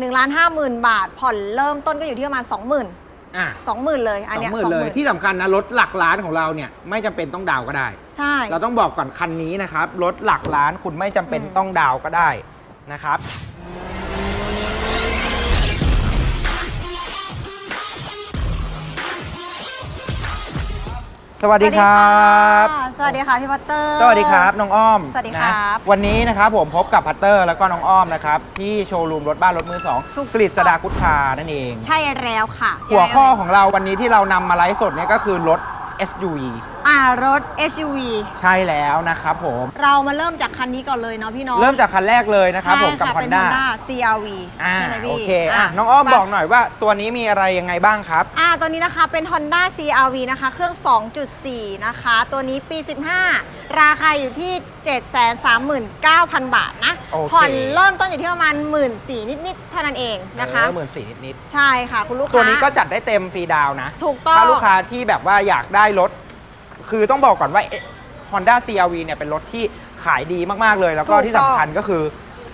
1ล้านห้าหมื่นบาท ผ่อนเริ่มต้นก็อยู่ที่ประมาณ 20,000อะ20,000เลยอันสอเนี้ยงหมื่นเลย20,000ที่สำคัญนะรถหลักล้านของเราเนี่ยไม่จำเป็นต้องดาวน์ก็ได้ ใช่ เราต้องบอกก่อนคันนี้นะครับรถหลักล้านคุณไม่จำเป็นอืม ต้องดาวน์ก็ได้นะครับ สวัสดีครับ สวัสดีค่ะพี่พัตเตอร์ สวัสดีครับน้องอ้อมสวัสดีครับ นะวันนี้นะครับผมพบกับพัตเตอร์แล้วก็น้องอ้อมนะครับที่โชว์รูมรถบ้านรถมือสองถูก กฤษดากุฏานั่นเอง ใช่แล้วค่ะหัวข้อยังไงของเราวันนี้ที่เรานำมาไลฟ์สดเนี่ยก็คือรถ SUV อ่ารถ SUV ใช่แล้วนะครับผม เรามาเริ่มจากคันนี้ก่อนเลยเนาะพี่เน้องเริ่มจากคันแรกเลยนะครับผมกับเป็น Honda Honda CRV อ่าใช่ไหมพี่โอเคอะน้องอ้อมมาบอกหน่อยว่าตัวนี้มีอะไรยังไงบ้างครับอ่าตัวนี้นะคะเป็น Honda CRV นะคะ เครื่อง 2.4 นะคะ ตัวนี้ปี 15 ราคาอยู่ที่ 739,000 บาทนะโอเคผ่อนเริ่มต้นอยู่ที่ประมาณ1 4ื่นนิดๆเท่านั้นเองนะคะหมื่นสี่นิดใช่ค่ะคุณลูกๆค้าตัวนี้ก็จัดได้เต็มฟรีดาวน์นะ ถูกต้องถ้าลูกค้าที่แบบว่าอยากได้รถ คือต้องบอกก่อนว่าเอ๊ะ Honda CRV เนี่ยเป็นรถที่ขายดีมาก ๆ เลย แล้วก็ถูกต้องที่สำคัญก็คือ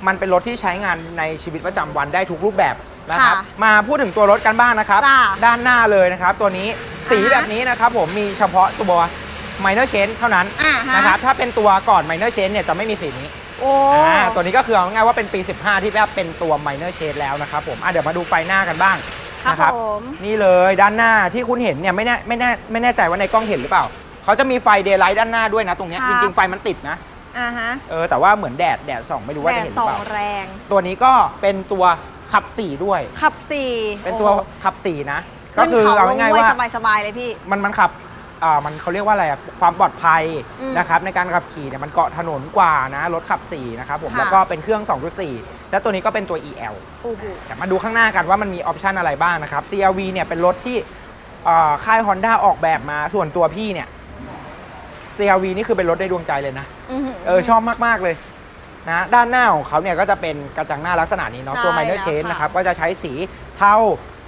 มันเป็นรถที่ใช้งานในชีวิตประจำวันได้ทุกรูปแบบนะครับ ค่ะมาพูดถึงตัวรถกันบ้างนะครับ จ้าด้านหน้าเลยนะครับ ตัวนี้สีอ่าฮะ แบบนี้นะครับผมมีเฉพาะตัว minor change เท่านั้นอ่าฮะนะครับถ้าเป็นตัวก่อน minor change เนี่ยจะไม่มีสีนี้ โอ้ อ่าตัวนี้ก็คือเอาง่ายๆว่าเป็นปี 15 ที่แบบเป็นตัว minor shade แล้วนะครับผมอะเดี๋ยวมาดูไฟหน้ากันบ้างครับนะผม นี่เลยด้านหน้าที่คุณเห็นเนี่ยไม่แน่ไม่แน่ไม่แน่ใจว่าในกล้องเห็นหรือเปล่า เขาจะมีไฟเดย์ไลท์ด้านหน้าด้วยนะตรงเนี้ยครัจบ ริงๆไฟมันติดนะอ่าฮะเออแต่ว่าเหมือนแดดแดดส่องไม่รู้ว่าแดจะดเห็นหสรืออเปงล่าแรง ตัวนี้ก็เป็นตัวขับ4ด้วย ขับสี่เป็นตัวโอ้ขับ4นะ ก็ขึ้นคือเขาเอาลงง่ายๆห้วยว่าสบายๆเลยพี่ มันมันขับอ่ามันเขาเรียกว่าอะไรอะความปลอดภัยอืมนะครับในการขับขี่เนี่ยมันเกาะถนนกว่านะรถขับ4นะครับผมค่ะ แล้วก็เป็นเครื่อง 2.4 แล้วตัวนี้ก็เป็นตัว EL โอ้โห แต่มาดูข้างหน้ากันว่ามันมีออปชันอะไรบ้างนะครับ CRV เนี่ยเป็นรถที่เอ่อค่าย Honda ออกแบบมาส่วนตัวพี่เนี่ย CRV นี่คือเป็นรถในดวงใจเลยนะอื้อหือเออชอบมาก ๆ เลยนะด้านหน้าของเขาเนี่ยก็จะเป็นกระจังหน้าลักษณะนี้เนาะใช่ตัว minor แล้ว change ค่ะนะครับก็จะใช้สีเทา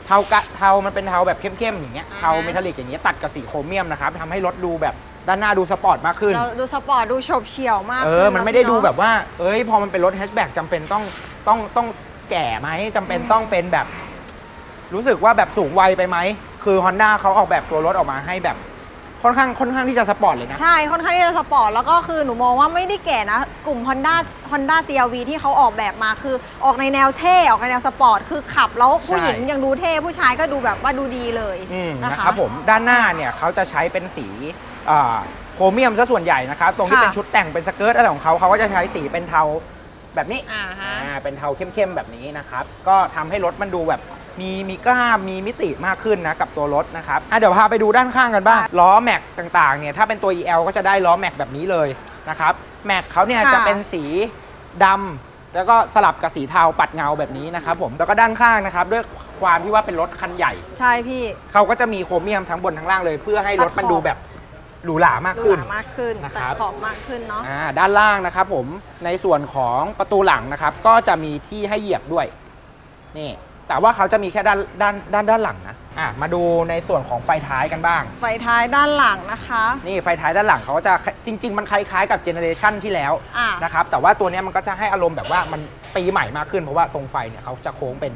เทากะเทามันเป็นเทาแบบเข้มๆอย่างเงี้ยอ่าฮะ เทาเมทัลลิกอย่างเงี้ยตัดกับสีโครเมียมนะครับทำให้รถดูแบบด้านหน้าดูสปอร์ตมากขึ้น เราดูสปอร์ตดูโฉบเฉี่ยวมากเอขึ้อนมันไม่ได้เอะดูพี่แบบว่า เอ้ย พอมันเป็นรถแฮชแบ็กจำเป็นต้องต้องต้องแก่ไหมจำเป็นต้องเป็นแบบ รู้สึกว่าแบบสูงวัยไปไหม คือ Honda เขาออกแบบตัวรถออกมาให้แบบ ค่อนข้างค่อนข้างที่จะสปอร์ตเลยนะ ใช่ค่อนข้างที่จะสปอร์ตแล้วก็คือหนูมองว่าไม่ได้แก่นะ กลุ่ม Honda Honda CRV ที่เขาออกแบบมาคือออกในแนวเท่ออกในแนวสปอร์ตคือขับแล้วผู้หญิงใช่ยังดูเท่ผู้ชายก็ดูแบบว่าดูดีเลยอืมนะนะคะครับผมด้านหน้าเนี่ยเขาจะใช้เป็นสีอ่าโครเมียมซะส่วนใหญ่นะครับตรงที่ค่ะ เป็นชุดแต่งเป็นสเกิร์ตอะไรของเขาเขาก็จะใช้สีเป็นเทาแบบนี้อ่าฮะ อ่าเป็นเทาเข้มๆแบบนี้นะครับก็ทำให้รถมันดูแบบ มีมีกล้ามมีมิติมากขึ้นนะกับตัวรถนะครับอะเดี๋ยวพาไปดูด้านข้างกันบ้างค่ะล้อแม็กต่างๆเนี่ยถ้าเป็นตัว EL ก็จะได้ล้อแม็กแบบนี้เลยนะครับแม็กเขาเนี่ยค่ะ จะเป็นสีดำแล้วก็สลับกับสีเทาปัดเงาแบบนี้นะครับผมแล้วก็ด้านข้างนะครับด้วยความที่ว่าเป็นรถคันใหญ่ ใช่พี่เขาก็จะมีโครเมียมทั้งบนทั้งล่างเลย เพื่อให้รถมันดูแบบหรูหรามากดูขึ้นหรามากขึ้นนะคตัรัดบ ขอบมากขึ้นเนาะ อ่าด้านล่างนะครับผมในส่วนของประตูหลังนะครับ ก็จะมีที่ให้เหยียบด้วยนี่ แต่ว่าเขาจะมีแค่ด้านด้านด้านด้านหลังนะอะมาดูในส่วนของไฟท้ายกันบ้าง ไฟท้ายด้านหลังนะคะ นี่ไฟท้ายด้านหลังเขาก็จะจริง ๆ มันคล้ายๆกับเจเนเรชันที่แล้วอ่านะครับแต่ว่าตัวเนี้ยมันก็จะให้อารมณ์แบบว่ามันปีใหม่มากขึ้น เพราะว่าตรงไฟเนี่ยเขาจะโค้งเป็น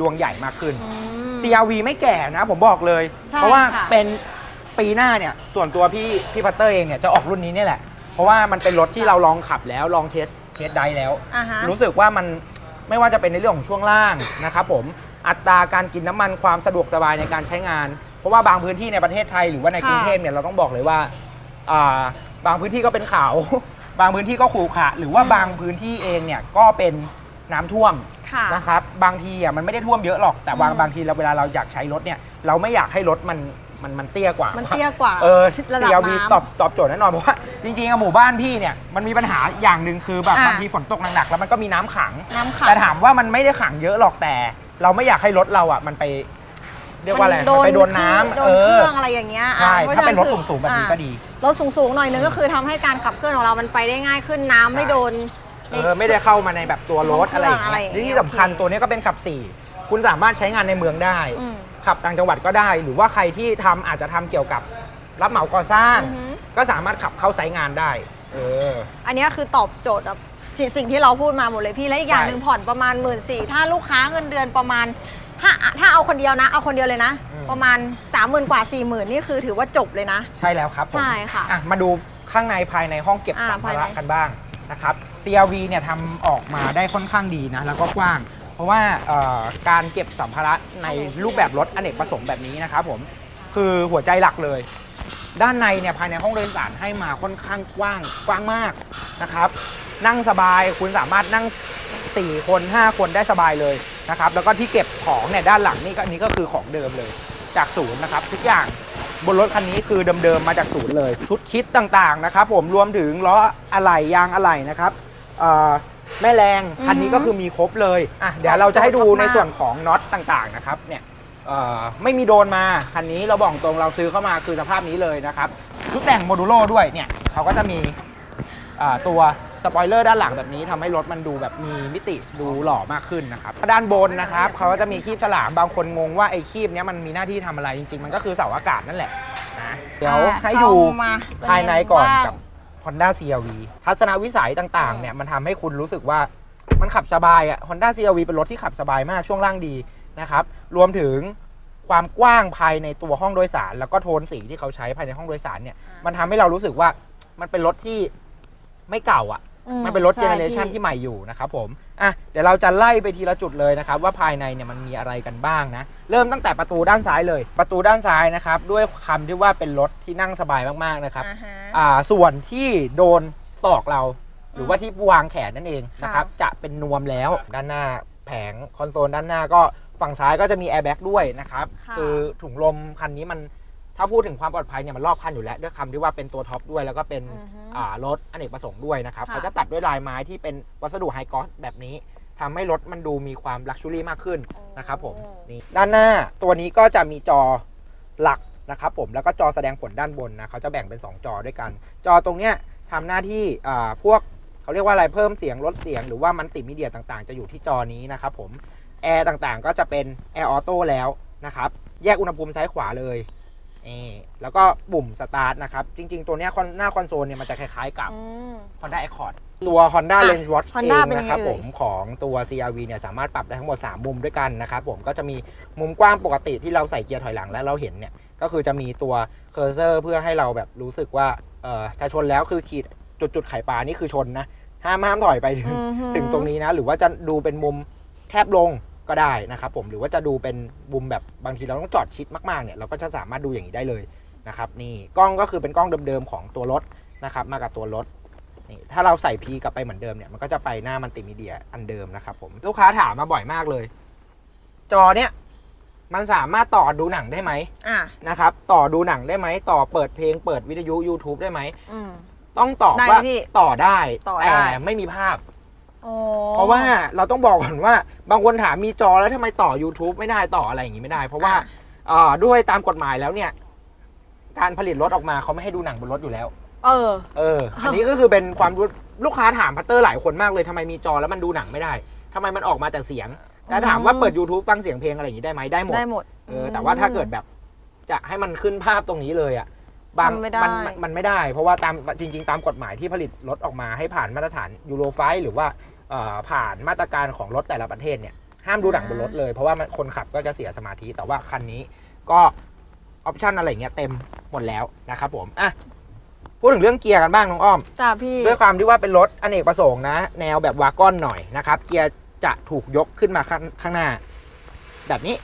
ดวงใหญ่มากขึ้น อืม CRV ไม่แก่นะผมบอกเลย ใช่เพราะว่าค่ะ เป็นปีหน้าเนี่ยส่วนตัวพี่พี่พัตเตอร์เองเนี่ยจะออกรุ่นนี้เนี่ยแหละ เพราะว่ามันเป็นรถที่เราลองขับแล้วลองเทสเทสได้แล้ว อ่าฮะ รู้สึกว่ามัน ไม่ว่าจะเป็นในเรื่องของช่วงล่างนะครับผมอัตราการกินน้ำมันความสะดวกสบายในการใช้งาน เพราะว่าบางพื้นที่ในประเทศไทยหรือว่าในค่ะกรุงเทพเนี่ยเราต้องบอกเลยว่าอ่าบางพื้นที่ก็เป็นเขา บางพื้นที่ก็ขรุขระหรือว่าบางพื้นที่เองเนี่ยก็เป็นน้ำท่วมค่ะนะครับบางทีอะมันไม่ได้ท่วมเยอะหรอกแต่บางอืมบางทีเราเวลาเราอยากใช้รถเนี่ยเราไม่อยากให้รถมัน มันมันเตี้ยกว่ามัมันเตี้ยกว่าเออระดับ CRV น้ำ ตอบตอบโจทย์แน่นอนเพราะว่าจริงๆอะหมู่บ้านพี่เนี่ยมันมีปัญหาอย่างหนึ่งคือแบบอะ บางทีฝนตกหนักๆแล้วมันก็มีน้ำขัง น้ำขัง แต่ถามว่ามันไม่ได้ขังเยอะหรอกแต่ เราไม่อยากให้รถเราอะมันไป เรียกว่าอะไรมัมันไปโดนน้ำโดนเครื่องอะไรอย่างเงี้ยใช่อะถ้าเป็นรถพะฉะคือสูงๆแบบนี้อะก็ดี รถสูงๆหน่อยนึงก็คือทำให้การขับเคลื่อนของเรามันไปได้ง่ายขึ้นน้ำไม่โดน เออไม่ได้เข้ามาในแบบตัวรถอะไรอย่างอะไรเงี้อยย่างเงี้ยที่สำคัญโอเค ตัวนี้ก็เป็นขับสี่คุณสามารถใช้งานในเมืองได้ อืม ขับต่างจังหวัดก็ได้ หรือว่าใครที่ทำอาจจะทำเกี่ยวกับรับเหมาก่อสร้าง อือฮึก็สามารถขับเข้าไซต์งานได้ เออ อันเนี้ยคือตอบโจทย์แบบสิ่งสิ่งที่เราพูดมาหมดเลยพี่ และอีกอย่างใช่ หนึ่งผ่อนประมาณหมื่นสี่ถ้าลูกค้าเงินเดือนประมาณ ถ้าถ้าเอาคนเดียวนะ เอาคนเดียวเลยนะอืมประมาณ3ามหมื่นกว่า4ี่หมื่นนี่คือถือว่าจบเลยนะ ใช่แล้วครับผมใช่ค่ะอะ มาดูข้างในภายในห้องเก็บอ่าสัมภาระภายใน กันบ้างนะครับ CRV เนี่ยทำออกมาได้ค่อนข้างดีนะ แล้วก็กว้าง เพราะว่าเอ่อการเก็บสัมภาระในรูปแบบรถอเนกประสงค์แบบนี้นะครับผมคือหัวใจหลักเลย ด้านในเนี่ยภายในห้องโดยสารให้มาค่อนข้างกว้างกว้างมากนะครับ นั่งสบายคุณสามารถนั่ง 4 คน 5 คนได้สบายเลยนะครับ แล้วก็ที่เก็บของเนี่ยด้านหลังนี่ก็อันนี้ก็คือของเดิมเลย จากศูนย์นะครับ ทุกอย่างบนรถคันนี้คือเดิมๆมาจากศูนย์เลย ชุดคิดต่างๆนะครับ ผมรวมถึงล้ออะไหล่ยางอะไหล่นะครับเอ่อ แม่แรงคันนี้ก็คือมีครบเลยอะเดี๋ยวเราจะให้ดูในส่วนของน็อตต่างๆนะครับเนี่ยเอ่อไม่มีโดนมาคันนี้เราบอกตรงเราซื้อเข้ามาคือสภาพนี้เลยนะครับชุดแต่งโมดูโลด้วยเนี่ยเขาก็จะมีอ่าตัวสปอยเลอร์ด้านหลังแบบนี้ทำให้รถมันดูแบบมีมิติดูหล่อมากขึ้นนะครับด้านบนนะครับเขาก็จะมีคีบฉลามบางคนงงว่าไอ้คีบเนี้ยมันมีหน้าที่ทำอะไรจริง ๆ มันก็คือเสาอากาศนั่นแหละนะเดี๋ยวอ่าให้ดูเข้ามาภายในก่อนบ้างกับ Honda CRV ทัศนวิสัยต่างๆเนี่ยมันทำให้คุณรู้สึกว่ามันขับสบายอะ Honda CRV เป็นรถที่ขับสบายมากช่วงล่างดีนะครับ รวมถึงความกว้างภายในตัวห้องโดยสาร แล้วก็โทนสีที่เขาใช้ภายในห้องโดยสารเนี่ย มันทำให้เรารู้สึกว่ามันเป็นรถที่ไม่เก่าอะ อืมันเป็นรถเจใช่เนเรชันพี่ที่ใหม่อยู่นะครับผมอะเดี๋ยวเราจะไล่ไปทีละจุดเลยนะครับว่าภายในเนี่ยมันมีอะไรกันบ้างนะ เริ่มตั้งแต่ประตูด้านซ้ายเลย ประตูด้านซ้ายนะครับด้วยคำที่ว่าเป็นรถที่นั่งสบายมากๆนะครับ อ่าฮะ อ่าส่วนที่โดนศอกเรา หรือว่าที่วางแขนนั่นเองนะครับจะเป็นนวมแล้วด้านหน้าแผงคอนโซลด้านหน้าก็ฝั่งซ้ายก็จะมีแอร์แบ็กด้วยนะครับค่ะ คือถุงลมคันนี้มัน ถ้าพูดถึงความปลอดภัยเนี่ยมันรอบคันอยู่แล้ว ด้วยคำที่ว่าเป็นตัวท็อปด้วย แล้วก็เป็นอือฮึอ่ารถอเนกประสงค์ด้วยนะครับ ค่ะ เขาจะตัดด้วยลายไม้ที่เป็นวัสดุไฮกอสแบบนี้ทำให้รถมันดูมีความลักชัวรี่มากขึ้น นะครับผมนี่ด้านหน้าตัวนี้ก็จะมีจอหลักนะครับผมแล้วก็จอแสดงผลด้านบนนะเขาจะแบ่งเป็น 2 จอด้วยกัน จอตรงเนี้ยทำหน้าที่อ่าพวกเขาเรียกว่าอะไรเพิ่มเสียงลดเสียงหรือว่ามันติมีเดียต่างๆ จะอยู่ที่จอนี้นะครับผมแอร์ต่างๆก็จะเป็นแอร์ออโต้แล้วนะครับแยกอุณหภูมิซ้ายขวาเลย นี่แล้วก็ปุ่มสตาร์ทนะครับ จริง ๆ ตัวเนี้ยคอนหน้าคอนโซลเนี่ยมันจะคล้ายๆกับ อืม Honda Accord ตัว Honda อะ Range Watch เอ Honda งเป็นยังไงนะครับเอ่ย ผมของตัว CRV เนี่ยสามารถปรับได้ทั้งหมด 3 มุมด้วยกันนะครับผมก็จะมีมุมกว้างปกติที่เราใส่เกียร์ถอยหลังแล้วเราเห็นเนี่ยก็คือจะมีตัวเคอร์เซอร์เพื่อให้เราแบบรู้สึกว่าเออจะชนแล้วคือขีดจุดจุดๆไข่ปลานี่คือชนนะห้ามห้ามถอยไปถึง อือฮึ ถึงตรงนี้นะ หรือว่าจะดูเป็นมุมแคบลง ก็ได้นะครับผมหรือว่าจะดูเป็นมุมแบบบางทีเราต้องจอดชิดมากๆเนี่ยเราก็จะสามารถดูอย่างนี้ได้เลยนะครับนี่กล้องก็คือเป็นกล้องเดิมๆของตัวรถนะครับมากับตัวรถนี่ถ้าเราใส่พีกลับไปเหมือนเดิมเนี่ยมันก็จะไปหน้ามันติมีเดียอันเดิมนะครับผมลูกค้าถามมาบ่อยมากเลย จอเนี่ยมันสามารถต่อดูหนังได้ไหมอะนะครับ ต่อดูหนังได้ไหมต่อเปิดเพลงเปิดวิทยุ YouTube ได้ไหมอืม ต้องตอบได้ว่าพี่ต่อได้ต่อแต่ได้ไม่มีภาพ โอ้เพราะว่าเราต้องบอกก่อนว่าบางคนถามมีจอแล้วทำไมต่อ YouTube ไม่ได้ต่ออะไรอย่างนี้ไม่ได้ เพราะว่าอะเอ่อด้วยตามกฎหมายแล้วเนี่ย การผลิตรถออกมาเขาไม่ให้ดูหนังบนรถอยู่แล้ว เออ เออ อันนี้ก็คือเป็นความรู้ลูกค้าถามพัตเตอร์หลายคนมากเลยทำไมมีจอแล้วมันดูหนังไม่ได้ทำไมมันออกมาแต่เสียงแต่ถามว่าเปิด YouTube ฟังเสียงเพลงอะไรอย่างนี้ได้ไหมได้หมดได้หมดเออแต่ว่าถ้าเกิดแบบจะให้มันขึ้นภาพตรงนี้เลยอะบางมันไม่ได้ มันมันไม่ได้ เพราะว่าตามจริง ๆ ตามกฎหมายที่ผลิตรถออกมาให้ผ่านมาตรฐานยูโรไฟหรือว่าเอ่อ ผ่านมาตรการของรถแต่ละประเทศเนี่ยห้ามดูหนังบนรถเลยเพราะว่ามันคนขับก็จะเสียสมาธิ แต่ว่าคันนี้ก็ออปชันอะไรอย่างเงี้ยเต็มหมดแล้วนะครับผมอะพูดถึงเรื่องเกียร์กันบ้างน้องอ้อมจ้าพี่ด้วยความที่ว่าเป็นรถอเนกประสงค์นะ แนวแบบวากอนหน่อยนะครับ เกียร์จะถูกยกขึ้นมาข้างข้างหน้า แบบนี้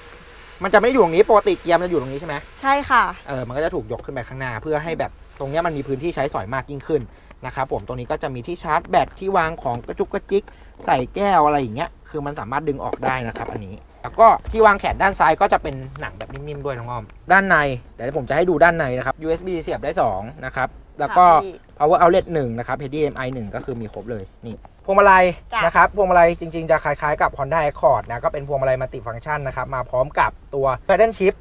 มันจะไม่ได้อยู่ตรงนี้ปกติเกียร์มันจะอยู่ตรงนี้ใช่ไหมใช่ค่ะเออมันก็จะถูกยกขึ้นไปข้างหน้า เพื่อให้แบบตรงเนี้ยมันมีพื้นที่ใช้สอยมากยิ่งขึ้น นะครับผมตรงนี้ก็จะมีที่ชาร์จแบตที่วางของกระจุกกระจิก ใส่แก้วอะไรอย่างเงี้ยคือมันสามารถดึงออกได้นะครับอันนี้ แล้วก็ที่วางแขนด้านซ้ายก็จะเป็นหนังแบบนิ่มๆด้วยน้องอ้อมด้านในเดี๋ยวผมจะให้ดูด้านในนะครับ USB เสียบได้สองนะครับแล้วก็ค่ะพี่ power outlet 1นะครับ HDMI 1 ก็คือมีครบเลยนี่พวงมาลัยจ้ะนะครับพวงมาลัยจริง ๆ จะคล้ายๆกับ Honda Accord นะก็เป็นพวงมาลัยมัลติฟัง c t ชันนะครับมาพร้อมกับตัว Paddle Shift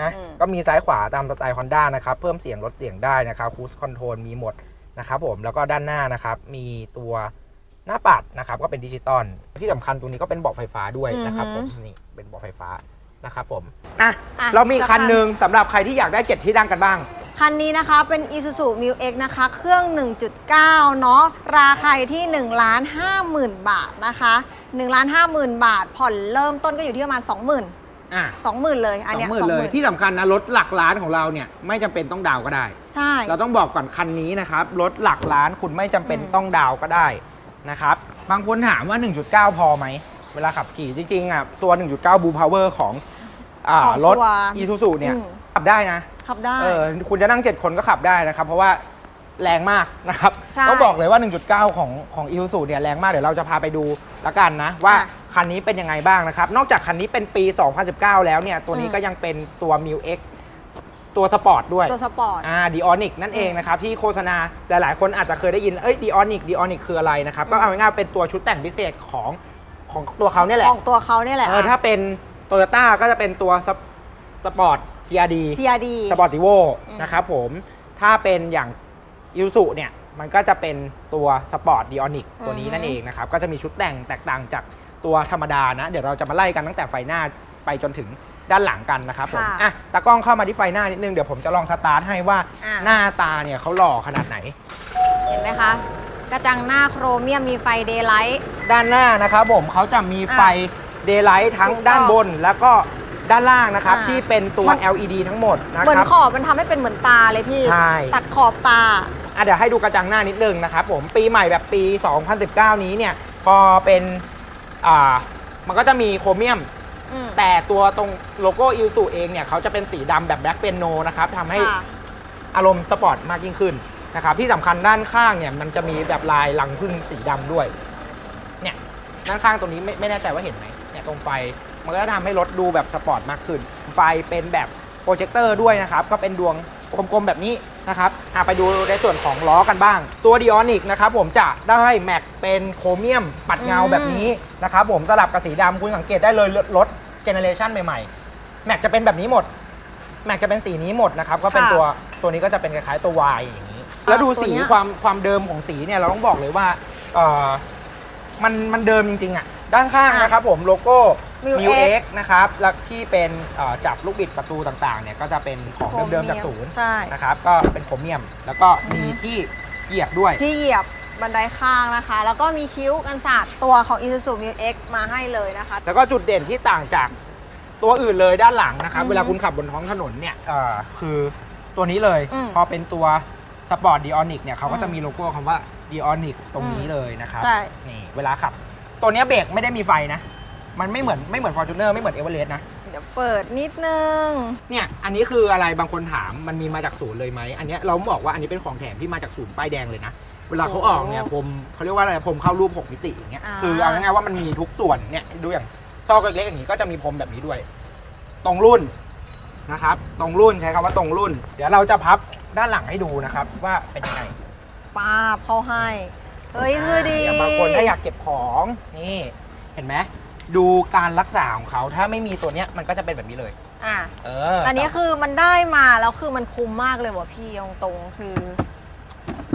นะอืมก็มีซ้ายขวาตามสไตล์ Honda นะครับ เพิ่มเสียงลดเสียงได้นะครับ Cruise Control มีหมด นะครับผมแล้วก็ด้านหน้านะครับมีตัวหน้าปัดนะครับก็เป็นดิจิตอลที่สำคัญตรงนี้ก็เป็นเบาะไฟฟ้าด้วยนะครับผมนี่เป็นเบาะไฟฟ้านะครับผมอะอะเรามีคันหนึ่งสำหรับใครที่อยากได้ 7 ที่นั่งกันบ้างคันนี้นะคะเป็น Isuzu m u X นะคะ เครื่อง 1.9 เนาะราคาอยู่ที่ 1 ล้าน 50,000 บาทนะคะ 1 ล้าน 50,000 บาท ผ่อนเริ่มต้นก็อยู่ที่ประมาณ 20,000 อะ20,000เลยอันสอเนี้ยงหมื่นเลย20,000ที่สำคัญนะรถหลักล้านของเราเนี่ยไม่จำเป็นต้องดาวน์ก็ได้ ใช่ เราต้องบอกก่อนคันนี้นะครับรถหลักล้านคุณไม่จำเป็นอืม ต้องดาวน์ก็ได้นะครับบางคนถามว่า 1.9 พอไหม เวลาขับขี่จริงๆอะตัว 1.9 Blue Power ของอ่าของรถ ตัว Isuzu เนี่ยอืม ขับได้นะ ขับได้ เออคุณจะนั่ง 7 คนก็ขับได้นะครับ เพราะว่าแรงมากนะครับ ใช่ต้องบอกเลยว่า 1.9 ของของ Isuzu เนี่ยแรงมากเดี๋ยวเราจะพาไปดูละกันนะ ว่าอะ คันนี้เป็นยังไงบ้างนะครับ นอกจากคันนี้เป็นปี 2019 แล้วเนี่ย ตัวนี้อืมก็ยังเป็นตัว m i u X ตัวสปอร์ตด้วยตัวสปอร์ต อ่าดีออนิกนั่นเองนะครับ ที่โฆษณาหลายๆ คนอาจจะเคยได้ยิน เอ้ยดีออนิกดีออนิกคืออะไรนะครับอืมก็เอาง่ายๆเป็นตัวชุดแต่งพิเศษของของตัวเขาเนี่ยแหละของตัวเขาเนี่ยแหละเออถ้าเป็นโตโยต้าก็จะเป็นตัวสปสปอร์ต TRD TRD สปอร์ติโวอืมนะครับผมถ้าเป็นอย่างยูสุเนี่ยมันก็จะเป็นตัวสปอร์ตดีออนิกตัวนี้นั่นเองนะครับ ก็จะมีชุดแต่งแตกต่างจาก ตัวธรรมดานะ เดี๋ยวเราจะมาไล่กันตั้งแต่ไฟหน้าไปจนถึงด้านหลังกันนะครับผมค่ะอะตากล้องเข้ามาที่ไฟหน้านิดนึงเดี๋ยวผมจะลองสตาร์ทให้ว่าอะ หน้าตาเนี่ยเขาหล่อขนาดไหน เห็นไหมคะ กระจังหน้าโครเมียมมีไฟเดย์ไลท์ ด้านหน้านะครับผมเขาจะมีไฟเดย์ไลท์ทั้งถูกต้องด้านบน แล้วก็ด้านล่างนะครับ อ่าที่เป็นตัว มัน LED ทั้งหมดนะเหมือคนรับ ขอบมันทำให้เป็นเหมือนตาเลยพี่ ใช่ ตัดขอบตา อะเดี๋ยวให้ดูกระจังหน้านิดนึงนะครับผมปีใหม่แบบปี 2019 นี้เนี่ย พอเป็น อ่ามันก็จะมีโครเมียม อืม แต่ตัวตรงโลโก้อิลสูเองเนี่ยเขาจะเป็นสีดำแบบแบล็กเปียโนนะครับทำให้ค่ะอารมณ์สปอร์ตมากยิ่งขึ้นนะครับที่สำคัญด้านข้างเนี่ยมันจะมีแบบลายลังพึ่งสีดำด้วยเนี่ยด้านข้างตรงนี้ไม่ไม่แน่ใจว่าเห็นไหมเนี่ยตรงไฟมันก็จะทำให้รถดูแบบสปอร์ตมากขึ้น ไฟเป็นแบบโป รเจคเตอร์ด้วยนะครับ ก็เป็นดวงกลมๆแบบนี้นะครับอะไปดูในส่วนของล้อกันบ้าง ตัวดีออนิกนะครับผมจะได้แม็กเป็นโครเมียมปัดเงาอืมแบบนี้นะครับผมสลับกับสีดำคุณสังเกตได้เลยรถเจเนเรชันใหม่ๆ แม็กจะเป็นแบบนี้หมด แม็กจะเป็นสีนี้หมดนะครับก็เป็นค่ะตัวตัวนี้ก็จะเป็นคล้ายๆตัว Y อย่างนี้ แล้วดูตัวสีเนี้ยความความเดิมของสีเนี่ยเราต้องบอกเลยว่าเออมันมันเดิมจริงๆอะด้านข้างนะครับผมโลโก้ Mu Mu X X นะครับ แล้วที่เป็นเอ่อจับลูกบิดประตูต่างๆ เนี่ย ก็จะเป็นของเดิมๆจากศูนย์ใช่ นะครับ ก็เป็นโครเมียม แล้วก็มีอือฮึที่เหยียบด้วย ที่เหยียบบันไดข้างนะคะ แล้วก็มีคิ้วกันศาสตร์ตัวของ Isuzu m u X มาให้เลยนะคะ แล้วก็จุดเด่นที่ต่างจากตัวอื่นเลยด้านหลังนะครับ อือฮึเวลาคุณขับบนท้องถนนเนี่ยเอ่อคือตัวนี้เลย อืมพอเป็นตัวสปอร์ตดีออนิกเนี่ยเขาก็อืมจะมีโลโก้คำว่าดีออนิกตรงนี้อืมเลยนะครับ ใช่ นี่เวลาขับ ตัวเนี้ยเบรกไม่ได้มีไฟนะ มันไม่เหมือนไม่เหมือนฟอร์จูเนอร์ไม่เหมือนเอเวอเรสต์นะเดี๋ยวเปิดนิดนึง เนี่ยอันนี้คืออะไรบางคนถามมันมีมาจากศูนย์เลยไหมอันเนี้ยเราบอกว่าอันนี้เป็นของแถมที่มาจากศูนย์ป้ายแดงเลยนะเวลาเขาออกเนี่ยผมเขาเรียกว่าอะไรผมเข้ารูป 6 มิติอย่างเงี้ยอ่า คือเอาง่ายๆว่ามันมีทุกส่วนเนี่ยดูอย่างซอกเล็กๆอย่างนี้ก็จะมีพรมแบบนี้ด้วย ตรงรุ่นนะครับ ตรงรุ่นใช้คำว่าตรงรุ่น เดี๋ยวเราจะพับด้านหลังให้ดูนะครับ ว่าเป็นยังไงป้าบเข้าให้ เฮ้ยคือดี ย่างบางคนถ้าอยากเก็บของนี่เห็นไหม ดูการรักษาของเขาถ้าไม่มีตัวเนี้ยมันก็จะเป็นแบบนี้เลย อะเอออันนี้คือมันได้มาแล้วคือมันคุ้มมากเลยว่ะพี่ยงตรงๆคือ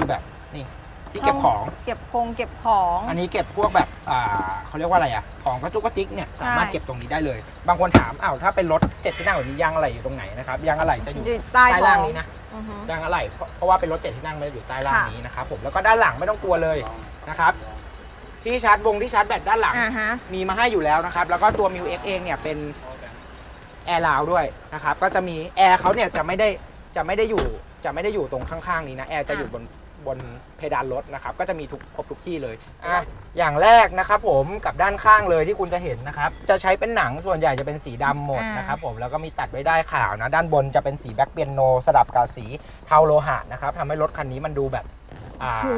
แบบนี่ที่เก็บของ เก็บคงเก็บของ อันนี้เก็บพวกแบบอ่าเขาเรียกว่าอะไรอะ ของกระจุกกระจิกเนี่ยสามารถใช่ เก็บตรงนี้ได้เลย บางคนถามอ้าวถ้าเป็นรถเจ็ดที่นั่งแบบนี้ยางอะไรอยู่ตรงไหนนะครับยางอะไรจะอยู่อยู่ใต้ใต้ท้อล่างงนี้นะอือฮึ ยางอะไรเพราะเพราะว่าเป็นรถเจ็ดที่นั่งไม่ได้อยู่ใต้ล่างค่ะ นี้นะครับผมแล้วก็ด้านหลังไม่ต้องกลัวเลยนะครับ ที่ชาร์จวงที่ชาร์จแบตด้านหลัง อ่าฮะ มีมาให้อยู่แล้วนะครับ แล้วก็ตัว m ิ X เองเนี่ยเป็นแอร์ลาวด้วยนะครับ ก็จะมีแอร์เขาเนี่ยจะไม่ได้จะไม่ได้อยู่จะไม่ได้อยู่ตรงข้างๆ นี้นะ แอร์จะอยู่บนบนเพดานรถนะครับ ก็จะมีทุกครบทุกที่เลยอะอย่างแรกนะครับผมกับด้านข้างเลยที่คุณจะเห็นนะครับ จะใช้เป็นหนังส่วนใหญ่จะเป็นสีดำหมดอ่าน นะครับผม แล้วก็มีตัดไว้ได้ขาวนะ ด้านบนจะเป็นสีแบ็คเปียโนสลับกับสีเทาโลหะนะครับทำให้รถคันนี้มันดูแบบ อ่าคือ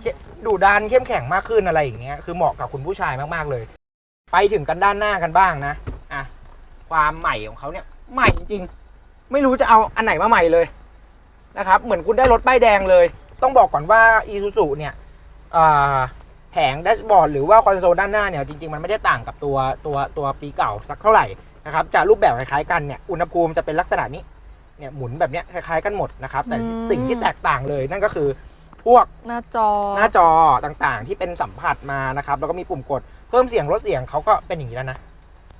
เข้ดูดันเข้มแข็งมากขึ้นอะไรอย่างเงี้ยคือเหมาะกับคุณผู้ชายมากๆเลย ไปถึงกันด้านหน้ากันบ้างนะอะความใหม่ของเขาเนี่ยใหม่จริงๆ ไม่รู้จะเอาอันไหนมาใหม่เลยนะครับ เหมือนคุณได้รถป้ายแดงเลย ต้องบอกก่อนว่า i s u z u เนี่ยอ่าแผงแดชบอร์ดหรือว่าคอนโซลด้านหน้าเนี่ยจริงๆ มันไม่ได้ต่างกับตัวตัวตัวปีเก่าสักเท่าไหร่นะครับจะรูปแบบคล้ายๆกันเนี่ยอุณหภูมิจะเป็นลักษณะนี้เนี่ยหมุนแบบเนี้ยคล้ายๆกันหมดนะครับแต่อืมสิ่งที่แตกต่างเลยนั่นก็คือ พวกหน้าจอหน้าจอต่างๆ ที่เป็นสัมผัสมานะครับ แล้วก็มีปุ่มกดเพิ่มเสียงลดเสียงเขาก็เป็นอย่างนี้แล้วนะ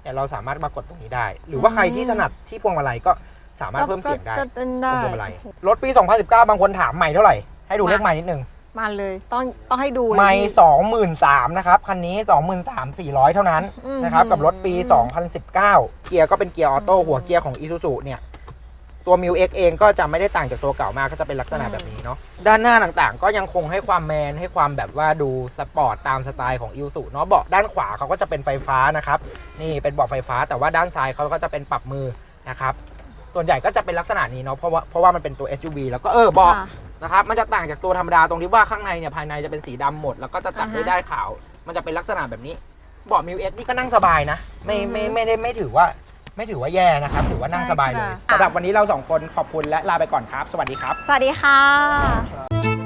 เนี่ยเราสามารถมากดตรงนี้ได้ หรือว่าใครที่ถนัดที่พวงมาลัยก็สามารถเพิ่มเสียงได้ก็เต้นได้บนพวงมาลัยรถปี 2019 บางคนถามใหม่เท่าไหร่ ให้ดูเลขใหม่นิดนึงมาเลยต้องต้องให้ดูเลยไม่พี่สองหมื่นสามนะครับคันนี้สองหมื่นสามสี่ร้อยเท่านั้นอืมนะครับกับรถปี 2019 เกียร์ก็เป็นเกียร์ออโต้หัวเกียร์ของ Isuzu เนี่ย ตัว m ิ X เองก็จะไม่ได้ต่างจากตัวเก่ามากก็จะเป็นลักษณะแบบนี้เนาะด้านหน้าต่างๆ ก็ยังคงให้ความแมนให้ความแบบว่าดูสปอร์ตตามสไตล์ของ Isuzu เนาะเบาะด้านขวาเขาก็จะเป็นไฟฟ้านะครับนี่เป็นเบาะไฟฟ้าแต่ว่าด้านซ้ายเขาก็จะเป็นปรับมือนะครับส่วนใหญ่ก็จะเป็นลักษณะนี้เนาะเพราะว่าเพราะว่ามันเป็นตัว SUV แล้วก็เออเบาะค่ะ นะครับมันจะต่างจากตัวธรรมดาตรงที่ว่าข้างในเนี่ยภายในจะเป็นสีดำหมด แล้วก็จะตัดอ่าฮะด้วยได้ายขาว มันจะเป็นลักษณะแบบนี้เบาะมิวเอ็กนี่ก็นั่งสบายนะไม่อือฮึไม่ไม่ได้ไม่ถือว่า ไม่ถือว่าแย่นะครับถือว่านั่งใช่สบายเลยค่ะ สำหรับวันนี้เราสองคนขอบคุณและลาไปก่อนครับ สวัสดีครับ สวัสดีค่ะ